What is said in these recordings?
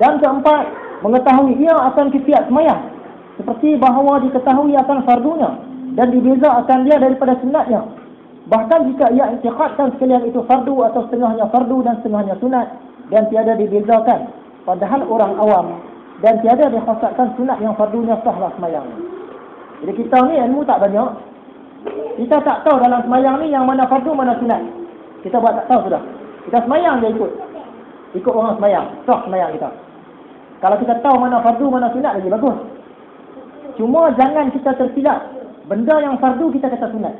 Dan keempat, mengetahui ia akan ketiak semayang. Seperti bahawa diketahui akan fardunya dan dibeza akan dia daripada sunatnya. Bahkan jika ia intiqadkan sekalian itu fardu atau setengahnya fardu dan setengahnya sunat dan tiada dibezakan. Padahal orang awam dan tiada dikhasatkan sunat yang fardunya sahlah semayang. Jadi kita ni ilmu tak banyak. Kita tak tahu dalam semayang ni yang mana fardu mana sunat. Kita buat tak tahu sudah. Kita semayang je ikut. Ikut orang semayang. Sah semayang kita. Kalau kita tahu mana fardu mana sunat lagi bagus. Cuma jangan kita tersilap. Benda yang fardu kita kata sunat.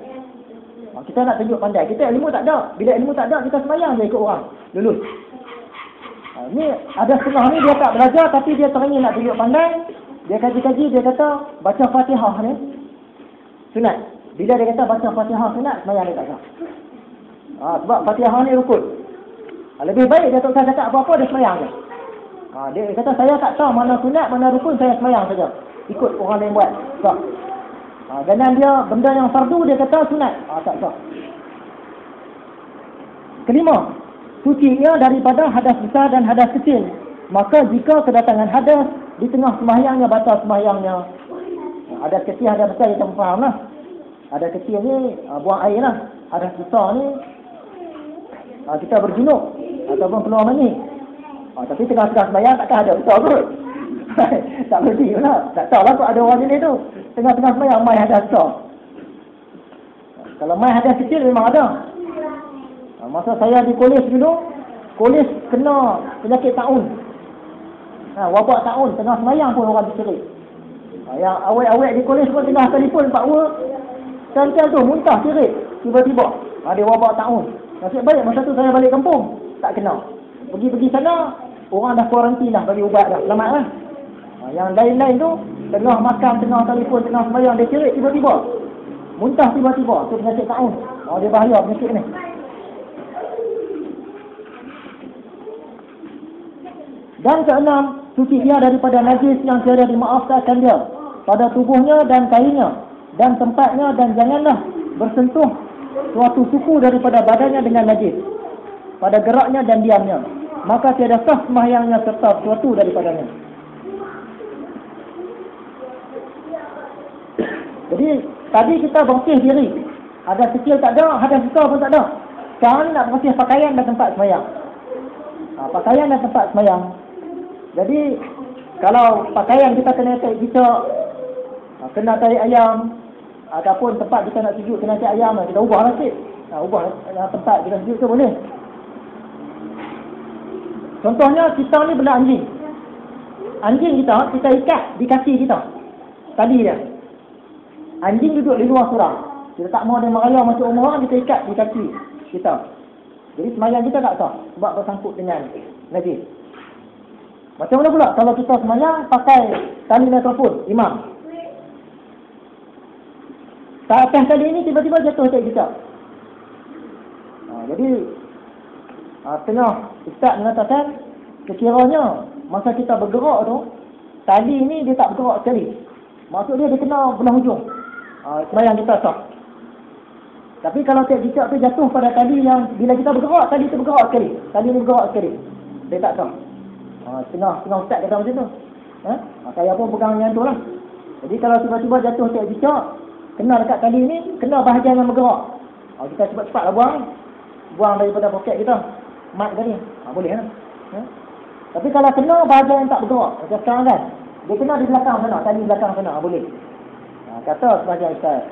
Ha, kita nak tunjuk pandai. Kita ilmu tak ada. Bila ilmu tak ada, kita semayang je ikut orang. Lulus. Ha, ni ada setengah ni dia tak belajar tapi dia teringin nak tunjuk pandai. Dia kaji-kaji, dia kata baca fatihah ni. Sunat. Bila dia kata baca fatihah sunat, semayang dia tak sah. Ha, sebab fatihah ni rukun. Ha, lebih baik dia tak cakap apa-apa, dia semayang je. Ha, dia kata saya tak tahu mana sunat, mana rukun, saya semayang saja. Ikut orang lain buat. Sah. Ha, dengan dia, benda yang fardu, dia kata sunat. Ha, tak sah. Kelima, suci ia daripada hadas besar dan hadas kecil. Maka jika kedatangan hadas di tengah semahyangnya, batal semahyangnya. Ha, hadas kecil, hadas besar, kita faham lah. Hadas kecil ni, ha, buang air lah. Hadas besar ni, ha, kita berjunuk. Ataupun keluar mani. Ha, tapi tengah-tengah sembahyang takkan ada besar kot. tak berhenti lah. Tak tahu lah ada orang jenis tu. Tengah-tengah sembahyang mai ada besar. Kalau mai ada kecil memang ada. Ha, masa saya di kolej dulu, kolej kena penyakit taun. Ha, wabak taun, tengah sembahyang pun orang dicerit. Ha, yang awet-awet di kolej pun tengah telefon Pak Ua. Cantik tu, muntah cerit. Tiba-tiba. Ada wabak taun. Nasib baik masa tu saya balik kampung. Tak kena. Pergi-pergi sana, orang dah kuarantin dah bagi ubat dah. Selamat lah. Ha, yang lain-lain tu, tengah makan, tengah telefon, tengah sembahyang, dia cerit tiba-tiba. Muntah tiba-tiba. Tu penyakit taun. Oh, dia bahaya penyakit ni. Dan keenam, suci ia daripada najis yang tiada dimaafkan dia pada tubuhnya dan kainnya dan tempatnya dan janganlah bersentuh suatu suku daripada badannya dengan najis pada geraknya dan diamnya maka tiada sah sembahyangnya serta sesuatu daripadanya. Jadi tadi kita bersih diri. Ada kecil tak ada, ada besar pun tak ada. Sekarang ni nak bersih pakaian dan tempat sembahyang. Ha, pakaian dan tempat sembahyang. Jadi kalau pakaian kita kena tarik kita ha, kena tarik ayam ataupun tempat kita nak sujud kena tarik ayam kita ubahlah sikit. Ha, ubah tempat kita sujud tu boleh. Contohnya kita ni benda anjing. Anjing kita, kita ikat di kaki kita. Tadi dia. Anjing duduk di luar surau. Kita tak mau dia merayau macam umur orang, kita ikat di kaki kita. Jadi semayang kita tak sah. Sebab bersangkut dengan najis. Macam mana pula kalau kita semayang pakai tali mikrofon, imam. Tak atas tali ini tiba-tiba jatuh atas kita. Ha, jadi ha, tengah Ustaz mengatakan sekiranya masa kita bergerak tu tali ni dia tak bergerak sekali. Maksud dia dia kena belah hujung. Ha, semayang kita sah. Tapi kalau tiap jejak tu jatuh pada tali yang bila kita bergerak, tali tu bergerak sekali. Tali ni bergerak sekali. Dia tak sah. Ha, tengah, tengah ustaz kata macam tu. Ha? ha saya pun pegang yang tu lah. Jadi kalau tiba-tiba jatuh tiap jejak, kena dekat tali ni, kena bahagian yang bergerak. Ha, kita cepat-cepat lah buang. Buang daripada poket kita mat tadi. Ha, boleh kan? Ha? Tapi kalau kena bahagian yang tak bergerak, macam sekarang kan, dia kena di belakang sana, tali belakang sana, ha, boleh. Ha, kata sebahagian Ustaz.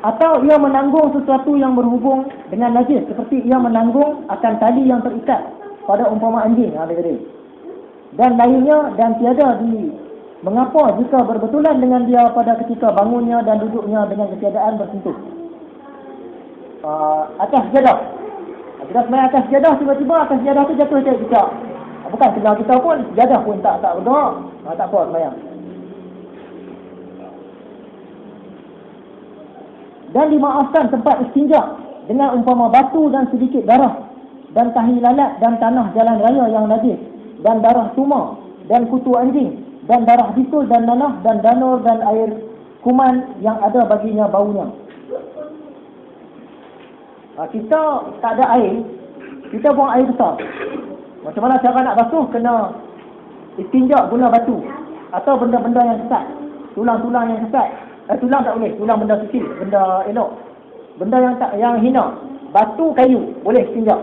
Atau ia menanggung sesuatu yang berhubung dengan najis. Seperti ia menanggung akan tali yang terikat pada umpama anjing. Ha, dia dan lainnya dan tiada di mengapa jika berbetulan dengan dia pada ketika bangunnya dan duduknya dengan ketiadaan bersentuh uh, atas sejadah. Kita semayang atas sejadah, tiba-tiba atas sejadah tu jatuh cek kita. Bukan sejadah kita pun, sejadah pun tak tak bergerak. Uh, tak apa semayang. Dan dimaafkan tempat istinja dengan umpama batu dan sedikit darah dan tahi lalat dan tanah jalan raya yang najis dan darah tuma dan kutu anjing dan darah bisul dan nanah dan danur dan air kuman yang ada baginya baunya Ha, kita tak ada air, kita buang air besar. Macam mana cara nak basuh? Kena istinja guna batu. Atau benda-benda yang kesat. Tulang-tulang yang kesat. Eh, tulang tak boleh. Tulang benda kecil. Benda elok. Benda yang tak yang hina. Batu, kayu. Boleh istinja.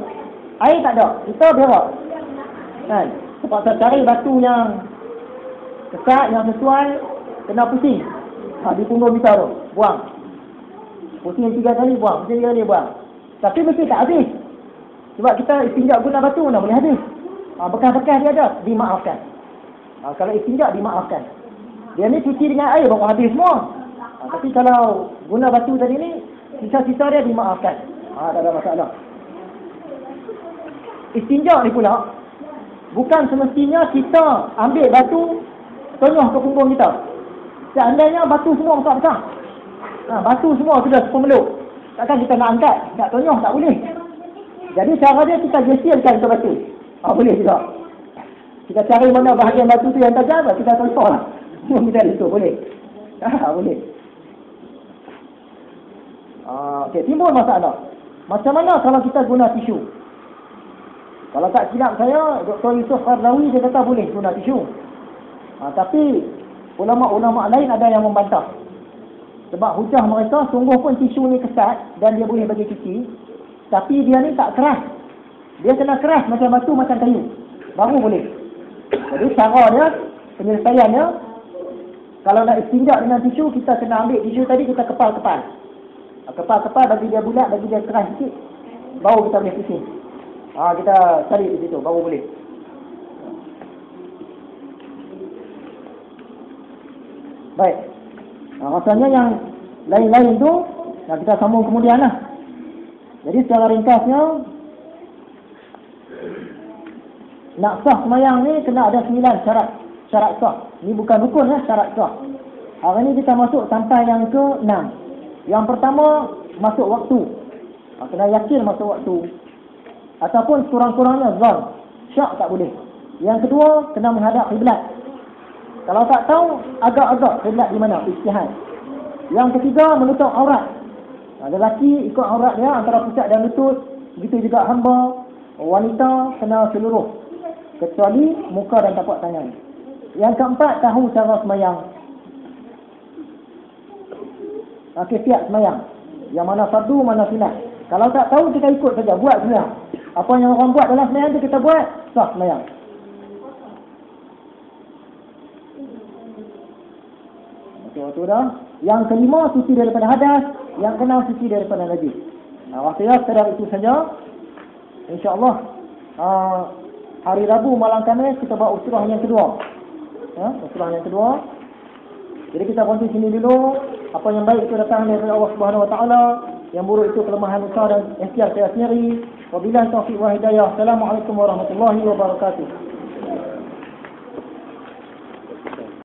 Air tak ada. Kita berak. Kan? Sebab cari batu yang kesat, yang sesuai. Kena pusing. Ha, di punggung kita tu. Buang. Pusing tiga kali buang. Pusing tiga kali buang. Tapi mesti tak habis. Sebab kita istinja guna batu mana boleh habis. Ha, bekas-bekas dia ada, dimaafkan. Ha, kalau istinja, dimaafkan. Dia ni cuci dengan air, baru habis semua. Ha, tapi kalau guna batu tadi ni, sisa-sisa dia dimaafkan. Ha, tak ada masalah. Istinja ni pula, bukan semestinya kita ambil batu, tonyoh ke punggung kita. Seandainya batu semua besar-besar. Ha, batu semua sudah sepemeluk. Takkan kita nak angkat, nak tonyoh, tak boleh. Jadi cara dia kita gesilkan ke batu. Ah, boleh juga. Kita cari mana bahagian batu tu yang tajam, kita contoh lah. Kita itu boleh. Ah, boleh. Ah, okay, timbul masalah. Macam mana kalau kita guna tisu? Kalau tak silap saya, Dr. Yusuf Qardawi dia kata boleh guna tisu. Ah, tapi ulama-ulama lain ada yang membantah. Sebab hujah mereka sungguh pun tisu ni kesat dan dia boleh bagi cuci. Tapi dia ni tak keras. Dia kena keras macam batu, macam kayu. Baru boleh. Jadi cara dia, penyelesaian dia, kalau nak istinjak dengan tisu, kita kena ambil tisu tadi, kita kepal-kepal. Kepal-kepal bagi dia bulat, bagi dia keras sikit. Baru kita boleh pusing. Ha, kita cari di situ, baru boleh. Baik. Ha, rasanya yang lain-lain tu, nah kita sambung kemudian lah. Jadi secara ringkasnya nak sah semayang ni kena ada sembilan syarat syarat sah. Ni bukan rukun ya, syarat sah. Hari ni kita masuk sampai yang ke enam. Yang pertama masuk waktu. Ha, kena yakin masuk waktu. Ataupun kurang-kurangnya zon. Syak tak boleh. Yang kedua kena menghadap kiblat. Kalau tak tahu agak-agak kiblat di mana istihad. Yang ketiga menutup aurat. Ha, lelaki ikut aurat dia antara pusat dan lutut. Begitu juga hamba. Wanita kena seluruh. Kecuali muka dan tapak tangan. Yang keempat, tahu cara semayang. Okey, siap semayang. Yang mana fardu, mana sunat. Kalau tak tahu, kita ikut saja. Buat semayang. Apa yang orang buat dalam semayang kita buat, sah semayang. Okey, waktu dah. Yang kelima, suci daripada hadas yang kenal suci daripada Nabi. Nah, waktu ya, sekadar itu saja. InsyaAllah, uh, hari Rabu malam Kamis kita buat usrah yang kedua. Ya, usrah yang kedua. Jadi kita berhenti sini dulu. Apa yang baik itu datang dari Allah Subhanahu Wa Taala. Yang buruk itu kelemahan usaha dan ikhtiar saya sendiri. Wabillahi taufiq wa hidayah. Assalamualaikum warahmatullahi wabarakatuh.